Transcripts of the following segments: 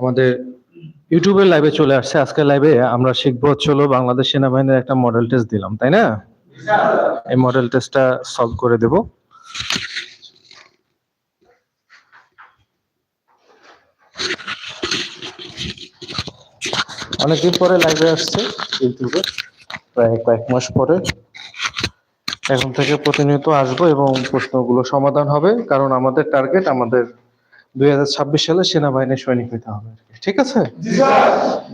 আমাদের ইউটিউবের লাইভে চলে আসছে। আজকের লাইভে আমরা শিখব চলো বাংলাদেশ সেনাবাহিনীর একটা মডেল টেস্ট দিলাম, তাই না? এই মডেল টেস্টটা সলভ করে দেব। অনেকদিন পরে লাইভে আসছে ইউটিউবে, প্রায় কয়েক মাস পরে। এখন থেকে প্রতিনিয়ত আসব এবং প্রশ্নগুলো সমাধান হবে, কারণ আমাদের টার্গেট আমাদের দুই ছাব্বিশ সালে সেনাবাহিনীর সৈনিক হতে হবে আর কি। ঠিক আছে?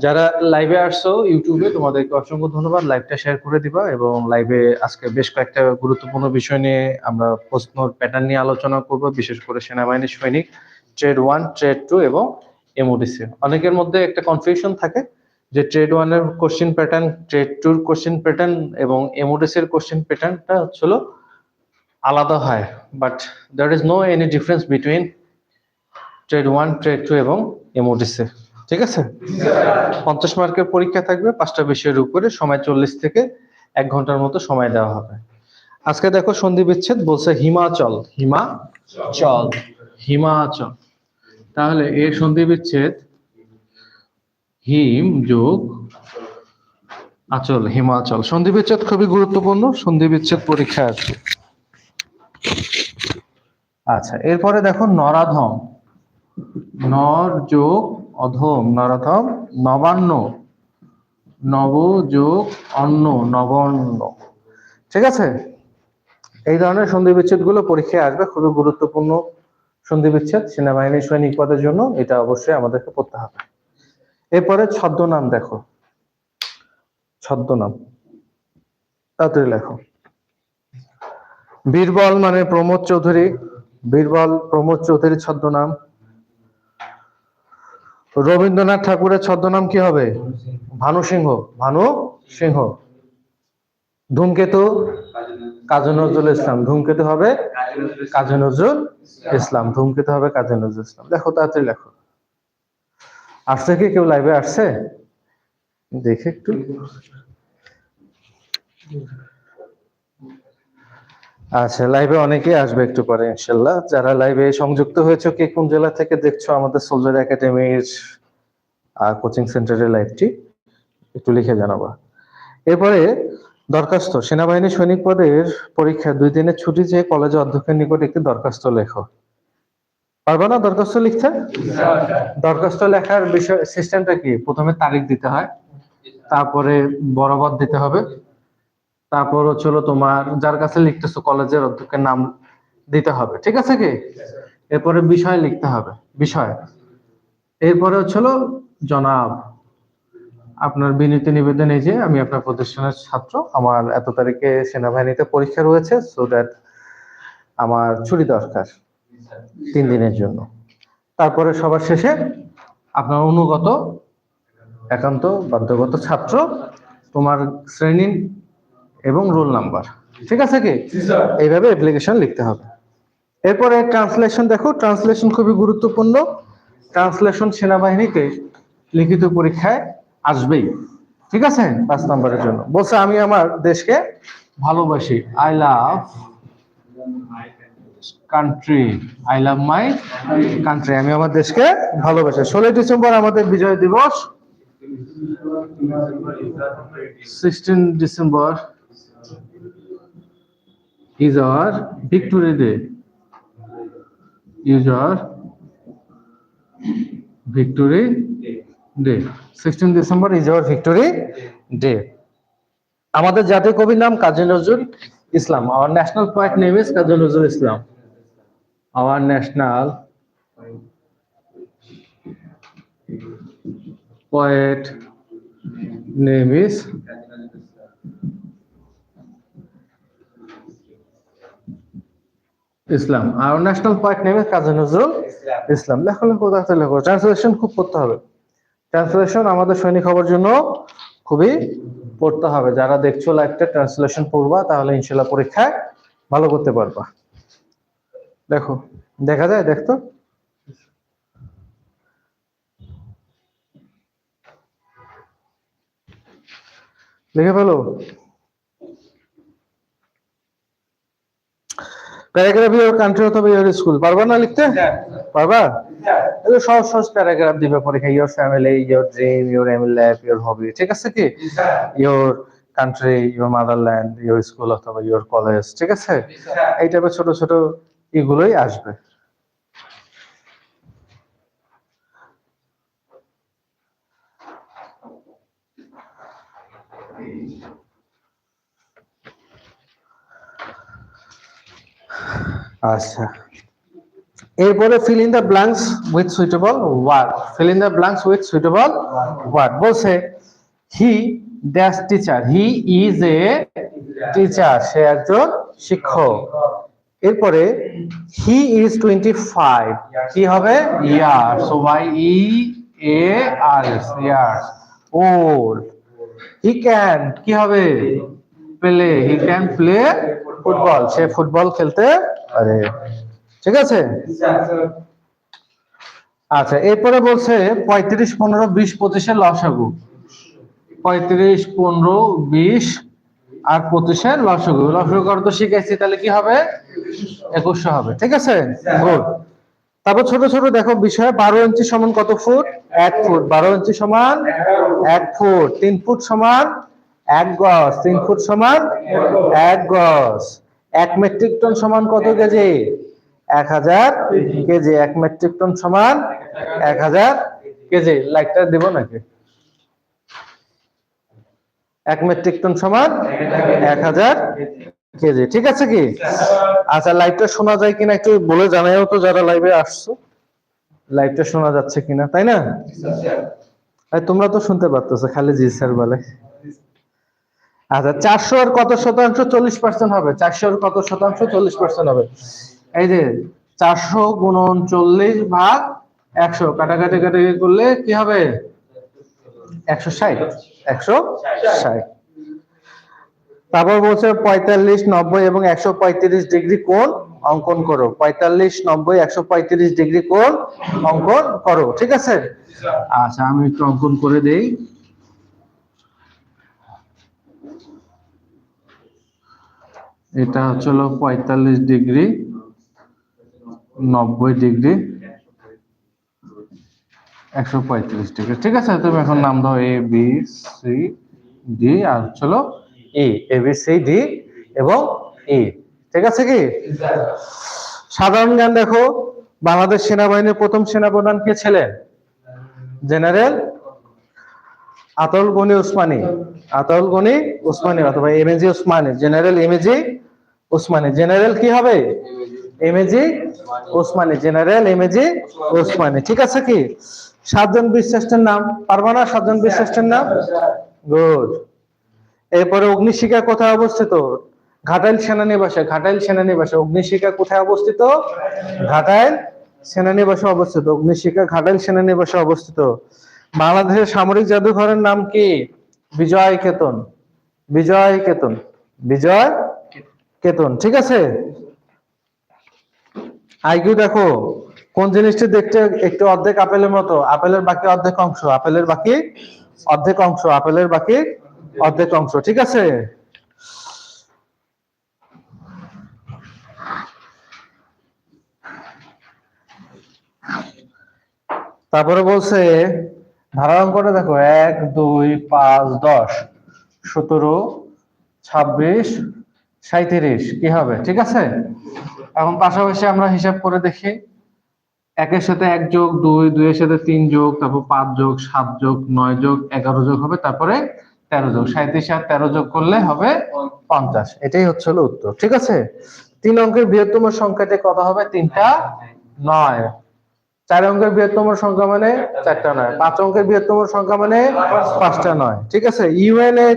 যারা লাইভে আসছো ইউটিউবে তোমাদেরকে অসংখ্য ধন্যবাদ। লাইভটা শেয়ার করে দিবা এবং লাইভে আজকে বেশ কয়েকটা গুরুত্বপূর্ণ বিষয় নিয়ে আমরা প্রশ্নর প্যাটার্ন নিয়ে আলোচনা করব বিশেষ করে সেনাবাহিনীর সৈনিক ট্রেড ওয়ান ট্রেড টু এবং এমওডিসি অনেকের মধ্যে একটা কনফিউশন থাকে যে ট্রেড ওয়ানের কোশ্চেন প্যাটার্ন ট্রেড টুর কোশ্চেন প্যাটার্ন এবং এমওডিসির কোশ্চেন প্যাটার্নটা হচ্ছিল আলাদা হয়। But there is no any difference between trade one trade two এবং এমওডিসি ঠিক আছে? পঞ্চাশ মার্কের পরীক্ষা থাকবে, পাঁচটা বিষয়ের উপরে সময় চল্লিশ থেকে এক ঘণ্টার মতো সময় দেওয়া হবে। আজকে দেখো সন্ধি বিচ্ছেদ বলছে হিমাচল হিমাচল হিমাচল। তাহলে এর সন্ধি বিচ্ছেদ, হিম যোগ আচল, হিমাচল। সন্ধি বিচ্ছেদ খুবই গুরুত্বপূর্ণ, সন্ধি বিচ্ছেদ পরীক্ষা আছে। আচ্ছা এরপরে দেখো নরাধম। নর যোগ অধম নরাধম নবান্ন। নব যোগ অন্ন, নবান্ন। ঠিক আছে? এই ধরনের সন্ধি বিচ্ছেদগুলো পরীক্ষায় আসবে, খুবই গুরুত্বপূর্ণ সন্ধি বিচ্ছেদ, সেনাবাহিনী সৈনিক পদের জন্য, এটা অবশ্যই আমাদেরকে পড়তে হবে। এরপরে ছদ্মনাম দেখো। ছদ্মনাম। তাড়াতাড়ি লেখো। বীরবল মানে প্রমোদ চৌধুরী। বীরবল, প্রমোদ চৌধুরী ছদ্মনাম। রবীন্দ্রনাথ ঠাকুরের ছদ্মনাম কি হবে? ভানু সিংহ। ভানু সিংহ। ধূমকেতু? কাজী নজরুল ইসলাম। ধূমকেতু হবে কাজী নজরুল ইসলাম। ধূমকেতু হবে কাজী নজরুল ইসলাম। দেখো, তাড়াতাড়ি লেখো। আসছে কি? কেউ লাইভে আসছে? দেখে একটু। আচ্ছা লাইভে অনেকেই আসবে একটু পরে ইনশাল্লাহ যারা লাইভে সংযুক্ত হয়েছে, কে কোন জেলা থেকে দেখছ, আমাদের সোলজার একাডেমির কোচিং সেন্টারের লাইভটি একটু লিখে জানাবা। এরপরে, দরখাস্ত, সেনাবাহিনী সৈনিক পদের পরীক্ষা, দুই দিনের ছুটি চেয়ে কলেজে অধ্যক্ষের নিকট একটি দরখাস্ত লেখো। পারবে না দরখাস্ত লিখতে? দরখাস্ত লেখার বিষয় সিস্টেমটা কি? প্রথমে তারিখ দিতে হয়, তারপরে বরাবর দিতে হবে। তারপর হচ্ছিল তোমার, যার কাছে লিখতেছো কলেজের অধ্যক্ষের নাম দিতে হবে, ঠিক আছে কি? এরপরে বিষয় লিখতে হবে, বিষয়। এরপরে হচ্ছিল জনাব, আপনার বিনীত নিবেদন এই যে, আমি আপনার প্রতিষ্ঠানের ছাত্র, আমার এত তারিখে সেনাবাহিনীতে পরীক্ষা রয়েছে সো দ্যাট আমার ছুটি দরকার তিন দিনের জন্য। তারপরে সবার শেষে আপনার অনুগত, একান্ত বাধ্যগত ছাত্র, তোমার শ্রেণি এবং রোল নাম্বার। ঠিক আছে কি? এইভাবে অ্যাপ্লিকেশন লিখতে হবে। এরপরে ট্রান্সলেশন দেখো ট্রান্সলেশন খুবই গুরুত্বপূর্ণ। ট্রান্সলেশন সেনাবাহিনীতে লিখিত পরীক্ষায় আসবেই। ঠিক আছে? পাঁচ নম্বরের জন্য। বলছে আমি আমার দেশকে ভালোবাসি। I love country I love my country আমি আমার দেশকে ভালোবাসি। ষোলোই ডিসেম্বর আমাদের বিজয় দিবস। Sixteen December is our victory day is our victory day 16 December is our victory day আমাদের জাতীয় কবির নাম Kazi Nazrul Islam our national poet name is Kazi Nazrul Islam our national poet name is Islam. R national park নেমে কাজী নজরুল ইসলাম। লেখো লেখো তাতে লেখো translation খুব পড়তে হবে। ট্রান্সলেশন আমাদের সৈনিক হওয়ার জন্য খুবই পড়তে হবে। যারা দেখছ লাইভটা ট্রান্সলেশন পড়বা, তাহলে ইনশাল্লাহ পরীক্ষায় ভালো করতে পারবা। দেখো, দেখা যায়, দেখতো? লিখে ফেলো। প্যারাগ্রাফ ইউর কান্ট্রি অথবা ইউর স্কুল পারবা না লিখতে? পারবা? এগুলো সহজ সহজ প্যারাগ্রাফ দিবে পরীক্ষা your family your dream your M life your hobby ঠিক আছে কি? Your country your motherland your school অথবা ইয়োর কলেজ ঠিক আছে? এই টাইপের ছোট ছোট এগুলোই আসবে। আচ্ছা। এরপরে fill in the blanks with suitable word fill in the blanks with suitable word বলছে he dash teacher he is a teacher সে একজন শিক্ষক। এরপরে হি ইজ টোয়েন্টি ফাইভ কি হবে? Years Y E A R S years old he can কি হবে? Play he can play football say football খেলতে পারে ঠিক আছে? আচ্ছা এরপরে বলছে পঁয়ত্রিশ, পনেরো, বিশ পঁচিশের লসাগু। পঁয়ত্রিশ, পনেরো, বিশ আর পঁচিশের লসাগু। লসাগু তো শিখাইছি, তাহলে কি হবে? একুশশো হবে, ঠিক আছে? গুড। তারপর ছোট ছোট, দেখো বিষয় বারো ইঞ্চি সমান কত ফুট? এক ফুট। বারো ইঞ্চি সমান এক ফুট। তিন ফুট সমান এক গজ। তিন ফুট সমান এক গজ। এক মেট্রিক টন সমান কত কেজি? এক হাজার কেজি। এক মেট্রিক টন সমান এক হাজার কেজি। লাইটটা দেব নাকি? এক মেট্রিক টন সমান এক হাজার কেজি। ঠিক আছে কি? আচ্ছা লাইভটা শোনা যায় কিনা একটু বলে জানাইও তো যারা লাইভে আসছো। লাইভটা শোনা যাচ্ছে কিনা তাই না? তোমরা তো শুনতে পারতেছো খালি জি স্যার বলে। আচ্ছা চারশো আর কত শতাংশ? চল্লিশ পার্সেন্ট হবে। চারশো আর কত শতাংশ? চল্লিশ পার্সেন্ট হবে। এই যে চারশো গুণন চল্লিশ ভাগ একশো, কাটাকাটি কাটাকাটি করলে কি হবে? একশো ষাট। একশো ষাট। তারপর বলছে পঁয়তাল্লিশ, নব্বই এবং একশো পঁয়ত্রিশ ডিগ্রি কোণ অঙ্কন করো। পঁয়তাল্লিশ, নব্বই, একশো পঁয়ত্রিশ ডিগ্রি কোণ অঙ্কন করো। ঠিক আছে? আচ্ছা আমি একটু অঙ্কন করে দেই। এটা হচ্ছিল পঁয়তাল্লিশ ডিগ্রি, নব্বই ডিগ্রি, একশো পঁয়ত্রিশ ডিগ্রি। ঠিক আছে, তুমি এখন নাম দাও এ বি সি ডি আর হচ্ছিল E A B C D এবং ই ঠিক আছে কি? সাধারণ জ্ঞান দেখো, বাংলাদেশ সেনাবাহিনীর প্রথম সেনাপ্রধান কে ছিলেন? জেনারেল আতল গনি উসমানী আতল গনি উসমানী অথবা MAG Osmani general MAG Osmani general কি হবে? MAG Osmani general MAG Osmani ঠিক আছে কি? সাতজন বিশ্বাসের নাম, পারবা না সাতজন বিশ্বাসের নাম? গুড এরপরে অগ্নিশিখা কোথায় অবস্থিত? ঘাটাইল সেনানিবাসে ঘাটাইল সেনানিবাসে। অগ্নিশিখা কোথায় অবস্থিত? ঘাটাইল সেনানিবাসে অবস্থিত। অগ্নিশিখা ঘাটাইল সেনানিবাসে অবস্থিত। বাংলাদেশের সামরিক জাদুঘরের নাম কি? বিজয় কেতন। বিজয় কেতন। বিজয় কেতন, ঠিক আছে? আইকিউ দেখো, কোন জিনিসটি দেখতে একটু অর্ধেক আপেলের মতো? আপেলের বাকি অর্ধেক অংশ, আপেলের বাকি অর্ধেক অংশ, আপেলের বাকি অর্ধেক অংশ, ঠিক আছে? তারপরে বলছে ধারা অঙ্কটা দেখো, এক, দুই, পাঁচ, দশ, সতেরো, ছাব্বিশ সাঁইত্রিশ, কি হবে? ঠিক আছে? এখন পাশাপাশি আমরা হিসাব করে দেখি। একের সাথে এক যোগ, দুই, দুইয়ের সাথে তিন যোগ, তারপর পাঁচ যোগ, সাত যোগ, নয় যোগ, এগারো যোগ হবে, তারপরে তেরো যোগ। সাঁত্রিশ আর তেরো যোগ করলে হবে পঞ্চাশ। এটাই হচ্ছে হলো উত্তর। ঠিক আছে? তিন অঙ্কের বৃহত্তম সংখ্যাতে কত হবে? তিনটা নয়। চার অঙ্কের বৃহত্তম সংখ্যা মানে চারটা নয়। পাঁচ অঙ্কের বৃহত্তম সংখ্যা মানে পাঁচটা নয়। ঠিক আছে? ইউএন এর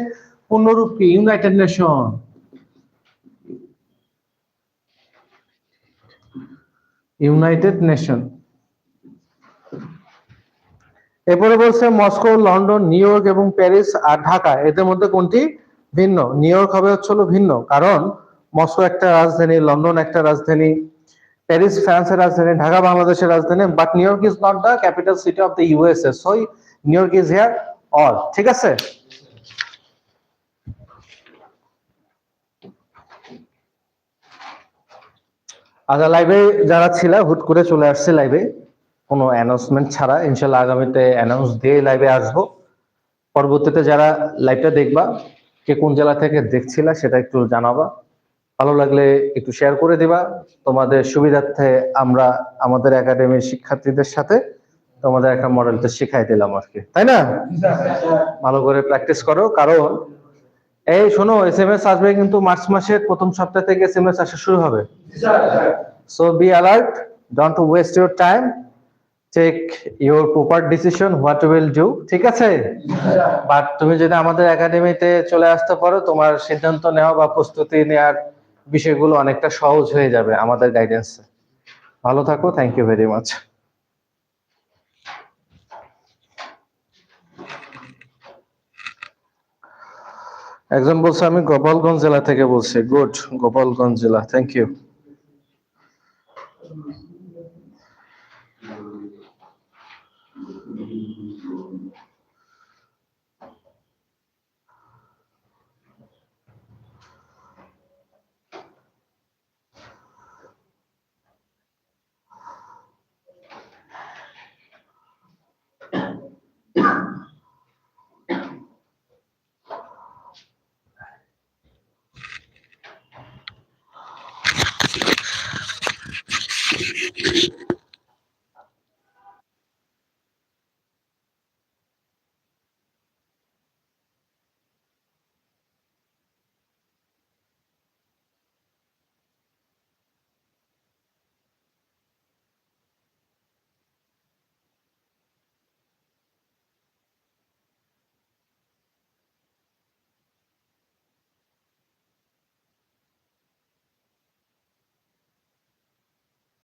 পূর্ণরূপ কি? United Nation. United Nation. এরপরে বলছে মস্কো, লন্ডন, নিউ ইয়র্ক এবং প্যারিস আর ঢাকা। এদের মধ্যে কোনটি ভিন্ন? নিউ ইয়র্ক হবে হচ্ছে হলো ভিন্ন, কারণ মস্কো একটা রাজধানী, লন্ডন একটা রাজধানী, প্যারিস ফ্রান্সের রাজধানী, ঢাকা বাংলাদেশের রাজধানী but New York is not the capital city of the USA so New York is here all ঠিক আছে? আচ্ছা লাইভে যারা ছিল হুট করে চলে আসছে লাইভে কোনো অ্যানাউন্সমেন্ট ছাড়া ইনশাল্লাহ আগামীতে অ্যানাউন্স দিয়ে লাইভে আসব। পরবর্তীতে যারা লাইভটা দেখবা কে কোন জেলা থেকে দেখছিলা সেটা একটু জানাবা। ভালো লাগলে একটু শেয়ার করে দিবা। তোমাদের সুবিধার্থে আমরা আমাদের একাডেমির শিক্ষার্থীদের সাথে তোমাদের একটা মডেলটা শিখাই দিলাম আর কি তাই না? ভালো করে প্র্যাকটিস করো। কারণ এই শোনো এস এম এস আসবে কিন্তু মার্চ মাসের প্রথম সপ্তাহ থেকে এস এম এস আসা শুরু হবে। So be alert don't waste your time take your proper decision what will do ঠিক আছে? বাট তুমি যদি আমাদের একাডেমিতে চলে আসতে পারো, তোমার সিদ্ধান্ত নেওয়া বা প্রস্তুতি নেওয়ার বিষয়গুলো অনেকটা সহজ হয়ে যাবে আমাদের গাইডেন্সে ভালো থাকো থ্যাংক ইউ ভেরি মাচ একজন বলছে আমি গোপালগঞ্জ জেলা থেকে বলছি। গুড গোপালগঞ্জ জেলা থ্যাংক ইউ